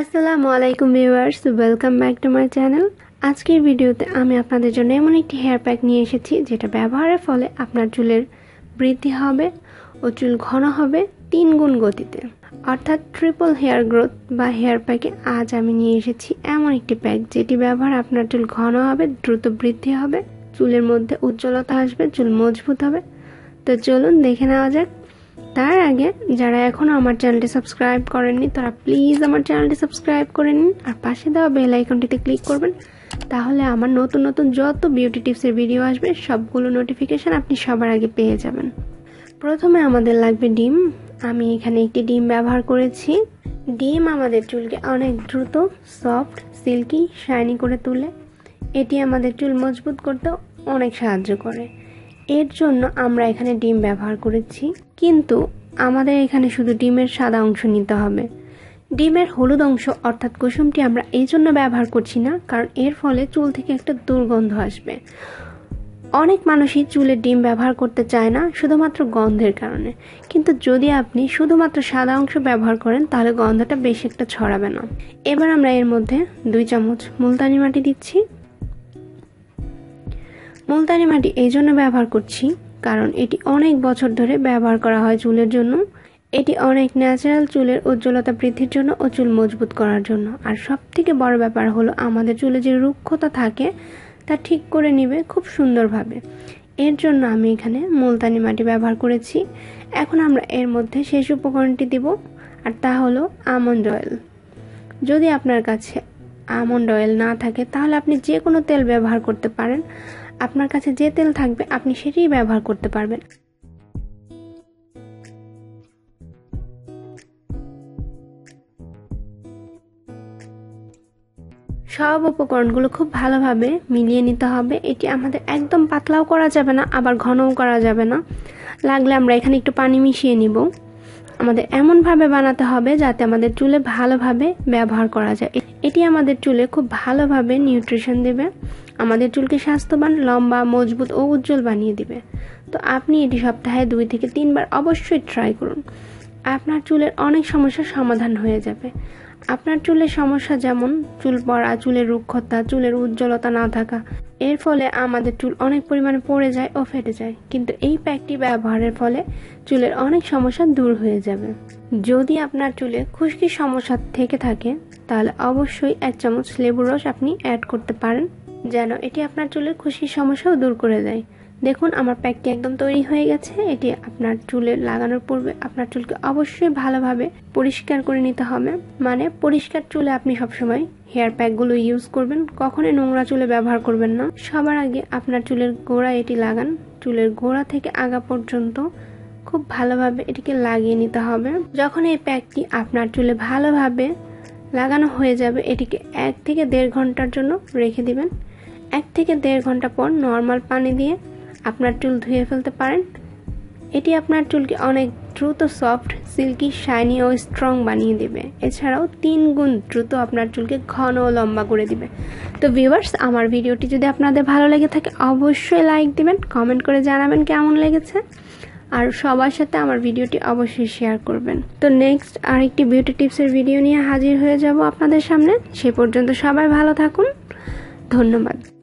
আসসালামু আলাইকুম viewers welcome back to my channel আজকের ভিডিওতে আমি আপনাদের জন্য এমন একটি হেয়ার প্যাক নিয়ে এসেছি, যেটা ব্যবহারের ফলে আপনার চুলের বৃদ্ধি হবে ও চুল ঘন হবে তিন গুণ গতিতে। অর্থাৎ ট্রিপল হেয়ার গ্রোথ বা হেয়ার প্যাকে আজ আমি নিয়ে এসেছি এমন একটি প্যাক যেটি ব্যবহার আপনার চুল ঘন হবে, দ্রুত বৃদ্ধি হবে, চুলের মধ্যে উজ্জ্বলতা আসবে, চুল মজবুত হবে। তো চলুন দেখে নেওয়া যাক তার আগে যারা এখনও আমার চ্যানেলটি সাবস্ক্রাইব করেননি, তারা প্লিজ আমার চ্যানেলটি সাবস্ক্রাইব করে নিন আর পাশে দেওয়া বেল আইকনটিতে ক্লিক করবেন। তাহলে আমার নতুন নতুন যত বিউটি টিপসের ভিডিও আসবে, সবগুলো নোটিফিকেশান আপনি সবার আগে পেয়ে যাবেন। প্রথমে আমাদের লাগবে ডিম। আমি এখানে একটি ডিম ব্যবহার করেছি। ডিম আমাদের চুলকে অনেক দ্রুত সফট সিল্কি শাইনি করে তুলে, এটি আমাদের চুল মজবুত করতে অনেক সাহায্য করে। এর জন্য আমরা এখানে ডিম ব্যবহার করেছি। কিন্তু আমাদের এখানে শুধু ডিমের সাদা অংশ নিতে হবে। ডিমের হলুদ অংশ অর্থাৎ কুসুমটি আমরা এই জন্য ব্যবহার করছি না, কারণ এর ফলে চুল থেকে একটা দুর্গন্ধ আসবে। অনেক মানুষই চুলের ডিম ব্যবহার করতে চায় না, শুধুমাত্র গন্ধের কারণে। কিন্তু যদি আপনি শুধুমাত্র সাদা অংশ ব্যবহার করেন, তাহলে গন্ধটা বেশি একটা ছড়াবে না। এবার আমরা এর মধ্যে দুই চামচ মুলতানি মাটি দিচ্ছি। মুলতানি মাটি এই জন্য ব্যবহার করছি কারণ এটি অনেক বছর ধরে ব্যবহার করা হয় চুলের জন্য। এটি অনেক ন্যাচারাল চুলের উজ্জ্বলতা বৃদ্ধির জন্য ও চুল মজবুত করার জন্য। আর সব থেকে বড় ব্যাপার হলো আমাদের চুলে যে রুক্ষতা থাকে, তা ঠিক করে নিবে খুব সুন্দরভাবে। এর জন্য আমি এখানে মুলতানি মাটি ব্যবহার করেছি। এখন আমরা এর মধ্যে শেষ উপকরণটি দিব, আর তা হলো আমন্ড অয়েল। যদি আপনার কাছে আমন্ড অয়েল না থাকে, তাহলে আপনি যে কোনো তেল ব্যবহার করতে পারেন। আপনার কাছে যে তেল থাকবে, আপনি সেটাই ব্যবহার করতে পারবেন। সব উপকরণগুলো খুব ভালোভাবে মিলিয়ে নিতে হবে। এটি আমাদের একদম পাতলাও করা যাবে না, আবার ঘনও করা যাবে না। লাগলে আমরা এখানে একটু পানি মিশিয়ে নিব। আমাদের এমনভাবে বানাতে হবে যাতে আমাদের চুলে ভালোভাবে ব্যবহার করা যায়। এটি আমাদের চুলে খুব ভালোভাবে নিউট্রিশন দেবে। আমাদের চুলকে স্বাস্থ্যবান, লম্বা, মজবুত ও উজ্জ্বল বানিয়ে দিবে। তো আপনি এটি সপ্তাহে দুই থেকে তিনবার অবশ্যই ট্রাই করুন। আপনার চুলের অনেক সমস্যার সমাধান হয়ে যাবে। আপনার চুলের সমস্যা যেমন, চুল পড়া, চুলের রুক্ষতা, চুলের উজ্জ্বলতা না থাকা এর ফলে আমাদের চুল অনেক পরিমাণে পড়ে যায় ও ফেটে যায়। কিন্তু এই প্যাকটি ব্যবহারের ফলে চুলের অনেক সমস্যা দূর হয়ে যাবে। যদি আপনার চুলে খুশকির সমস্যা থেকে থাকে, তাহলে অবশ্যই এক চামচ লেবুর রস আপনি অ্যাড করতে পারেন, যেন এটি আপনার চুলের খুশকির সমস্যাও দূর করে দেয়। দেখুন, আমার প্যাকটি একদম তৈরি হয়ে গেছে। এটি আপনার চুলে লাগানোর পূর্বে আপনার চুলকে অবশ্যই ভালোভাবে পরিষ্কার করে নিতে হবে। মানে পরিষ্কার চুলে আপনি সবসময় হেয়ার প্যাকগুলো ইউজ করবেন, কখনোই নোংরা চুলে ব্যবহার করবেন না। সবার আগে আপনার চুলের গোড়া এটি লাগান। চুলের গোড়া থেকে আগা পর্যন্ত খুব ভালোভাবে এটিকে লাগিয়ে নিতে হবে। যখন এই প্যাকটি আপনার চুলে ভালোভাবে লাগানো হয়ে যাবে, এটিকে এক থেকে দেড় ঘণ্টার জন্য রেখে দিবেন। এক থেকে দেড় ঘণ্টা পর নর্মাল পানি দিয়ে আপনার চুল ধুয়ে ফেলতে পারেন। এটি আপনার চুলকে অনেক দ্রুত, সফট, সিল্কি, শাইনি ও স্ট্রং বানিয়ে দেবে। এছাড়াও তিন গুণ দ্রুত আপনার চুলকে ঘন ও লম্বা করে দিবে। তো ভিউয়ার্স, আমার ভিডিওটি যদি আপনাদের ভালো লেগে থাকে, অবশ্যই লাইক দিবেন, কমেন্ট করে জানাবেন কেমন লেগেছে। আর সবার সাথে আমার ভিডিওটি অবশ্যই শেয়ার করবেন। তো নেক্সট আরেকটি বিউটি টিপসের ভিডিও নিয়ে হাজির হয়ে যাব আপনাদের সামনে। সে পর্যন্ত সবাই ভালো থাকুন। ধন্যবাদ।